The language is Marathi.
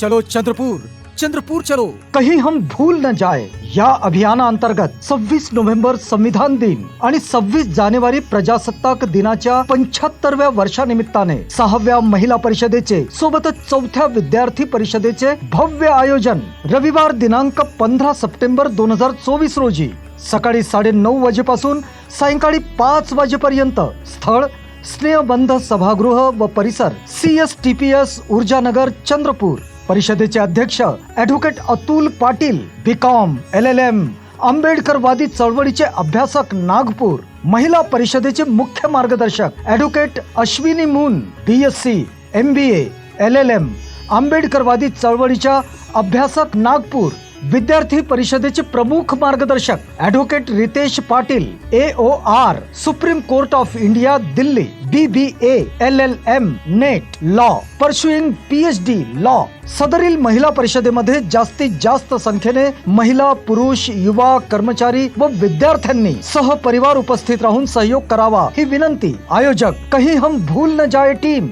चलो चंद्रपुर चंद्रपुर चलो। कहीं हम भूल न जाए या अभियानाअंतर्गत 26 नोव्हेंबर संविधान दिन आणि 26 जानेवारी प्रजासत्ताक दिनाच्या पंच्याहत्तरव्या वर्षानिमित्ताने सहाव्या महिला परिषदेचे सोबतच चौथ्या विद्यार्थी परिषदेचे भव्य आयोजन रविवार दिनांक पंधरा सप्टेंबर दोन हजार चोवीस रोजी सकाळी साडे नऊ वाजेपासून सायंकाळी पाच वाजेपर्यंत स्थळ स्नेहबंध सभागृह व परिसर C S T P S Urjanagar Chandrapur. परिषदेचे अध्यक्ष advocate Atul Patil BCom L L M आंबेडकरवादी चळवळीचे अभ्यासक नागपूर महिला परिषदेचे मुख्य मार्गदर्शक advocate Ashwini Moon B S C M B L L M आंबेडकरवादी चळवळीच्या अभ्यासक नागपूर विद्यार्थी परिषदेचे प्रमुख मार्गदर्शक advocate Ritesh Patil A O R Supreme Court of India Delhi B B A L L M NET law pursuing P H D law सदरील महिला परिषदेमध्ये जास्तीत जास्त संख्येने महिला पुरुष युवा कर्मचारी व विद्यार्थ्यांनी सहपरिवार उपस्थित राहून सहयोग करावा ही विनंती. आयोजक कही हम भूल न जाए टीम.